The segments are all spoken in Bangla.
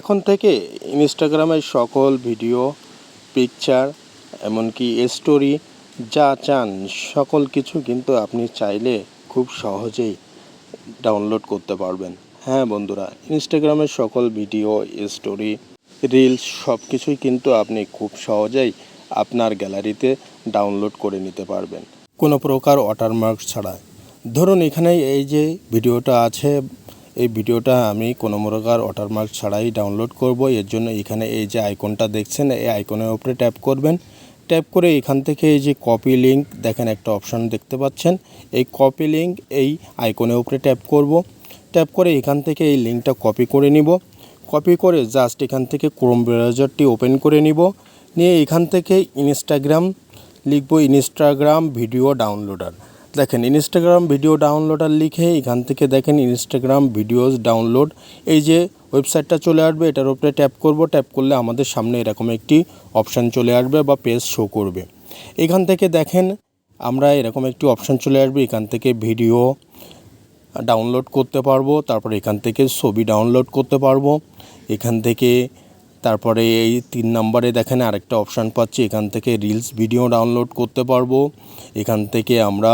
এখন থেকে ইনস্টাগ্রামের সকল ভিডিও পিকচার এমনকি স্টোরি যা চান, সকল কিছু কিন্তু আপনি চাইলে খুব সহজেই ডাউনলোড করতে পারবেন। হ্যাঁ বন্ধুরা, ইনস্টাগ্রামের সকল ভিডিও স্টোরি রিলস সব কিছুই কিন্তু আপনি খুব সহজেই আপনার গ্যালারিতে ডাউনলোড করে নিতে পারবেন। কোনো প্রকার ওয়াটারমার্ক ছাড়া ধরুন এখানে এই যে ভিডিওটা আছে এই ভিডিওটা আমি কোনো প্রকার ওয়াটারমার্ক ছাড়াই ডাউনলোড করব। এর জন্য এখানে এই যে আইকনটা দেখছেন, এই আইকনের উপরে ট্যাপ করবেন। ট্যাপ করে এখান থেকে এই যে কপি লিঙ্ক দেখেন একটা অপশন দেখতে পাচ্ছেন। এই কপি লিঙ্ক এই আইকনের উপরে ট্যাপ করব। ট্যাপ করে এখান থেকে এই লিঙ্কটা কপি করে নিব। কপি করে জাস্ট এখান থেকে ক্রোম ব্রাউজারটি ওপেন করে নিব। নিয়ে এখান থেকে ইনস্টাগ্রাম লিখব ইনস্টাগ্রাম ভিডিও ডাউনলোডার দেখেন ইনস্টাগ্রাম ভিডিও ডাউনলোডার লিখে এখান থেকে দেখেন ইনস্টাগ্রাম ভিডিওস ডাউনলোড এই যে ওয়েবসাইটটা চলে আসবে, এটার উপরে ট্যাপ করব। ট্যাপ করলে আমাদের সামনে এরকম একটি অপশান চলে আসবে বা পেজ শো করবে। এখান থেকে দেখেন, আমরা এরকম একটি অপশান চলে আসবে, এখান থেকে ভিডিও ডাউনলোড করতে পারব, তারপর এখান থেকে ছবি ডাউনলোড করতে পারব। এখান থেকে তারপরে এই তিন নম্বরে দেখেন আরেকটা অপশান পাচ্ছি, এখান থেকে রিলস ভিডিও ডাউনলোড করতে পারব। এখান থেকে আমরা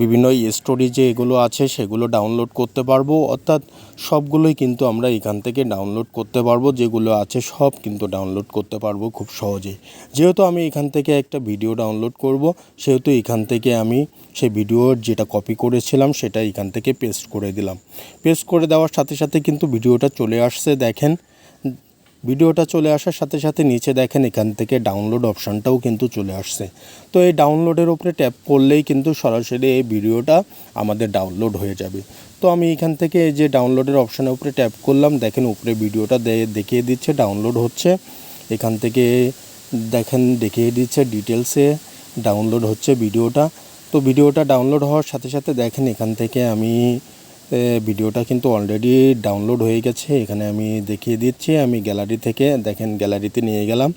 বিভিন্ন স্টোরি যে এগুলো আছে সেগুলো ডাউনলোড করতে পারব। অর্থাৎ সবগুলোই কিন্তু আমরা এখান থেকে ডাউনলোড করতে পারব। যেগুলো আছে সব কিন্তু ডাউনলোড করতে পারব খুব সহজেই যেহেতু আমি এখান থেকে একটা ভিডিও ডাউনলোড করব, সেহেতু এখান থেকে আমি সেই ভিডিওর যেটা কপি করেছিলাম সেটা এখান থেকে পেস্ট করে দিলাম। পেস্ট করে দেওয়ার সাথে সাথে কিন্তু ভিডিওটা চলে আসছে, দেখেন। ভিডিওটা চলে আসার সাথে সাথে নিচে দেখেন, এখান থেকে ডাউনলোড অপশানটাও কিন্তু চলে আসছে। তো এই ডাউনলোডের ওপরে ট্যাপ করলেই কিন্তু সরাসরি এই ভিডিওটা আমাদের ডাউনলোড হয়ে যাবে। তো আমি এখান থেকে এই যে ডাউনলোডের অপশানের উপরে ট্যাপ করলাম, দেখেন উপরে ভিডিওটা দেখিয়ে দিচ্ছে ডাউনলোড হচ্ছে। এখান থেকে দেখেন, দেখিয়ে দিচ্ছে ডিটেলসে ডাউনলোড হচ্ছে ভিডিওটা। তো ভিডিওটা ডাউনলোড হওয়ার সাথে সাথে দেখেন, এখান থেকে আমি ভিডিওটা কিন্তু অলরেডি ডাউনলোড হয়ে গেছে। এখানে আমি দেখিয়ে দিচ্ছি, আমি গ্যালারি থেকে, দেখেন গ্যালারিতে নিয়ে গেলাম।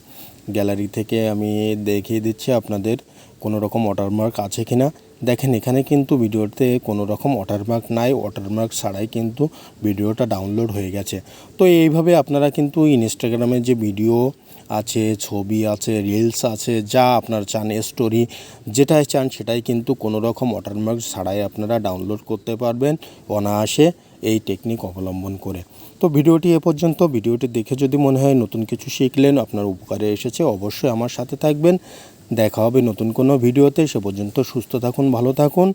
গ্যালারি থেকে আমি দেখিয়ে দিচ্ছি আপনাদের কোনো রকম ওয়াটারমার্ক আছে কি না দেখেন, এখানে কিন্তু ভিডিওতে কোনো রকম ওয়াটারমার্ক নাই। ওয়াটারমার্ক ছাড়াই কিন্তু ভিডিওটা ডাউনলোড হয়ে গেছে। তো এইভাবে আপনারা কিন্তু ইনস্টাগ্রামে যে ভিডিও আছে, ছবি আছে রিলস আছে, যা আপনার চান স্টোরি যেটাই চান সেটাই কিন্তু কোনো রকম ওয়াটারমার্ক ছাড়াই আপনারা ডাউনলোড করতে পারবেন অনায়াসে এই টেকনিক অবলম্বন করে। তো ভিডিওটি এ পর্যন্ত। ভিডিওটি দেখে যদি মনে হয় নতুন কিছু শিখলেন, আপনার উপকারে এসেছে, অবশ্যই আমার সাথে থাকবেন। দেখা হবে নতুন কোনো ভিডিওতে। সে পর্যন্ত সুস্থ থাকুন, ভালো থাকুন।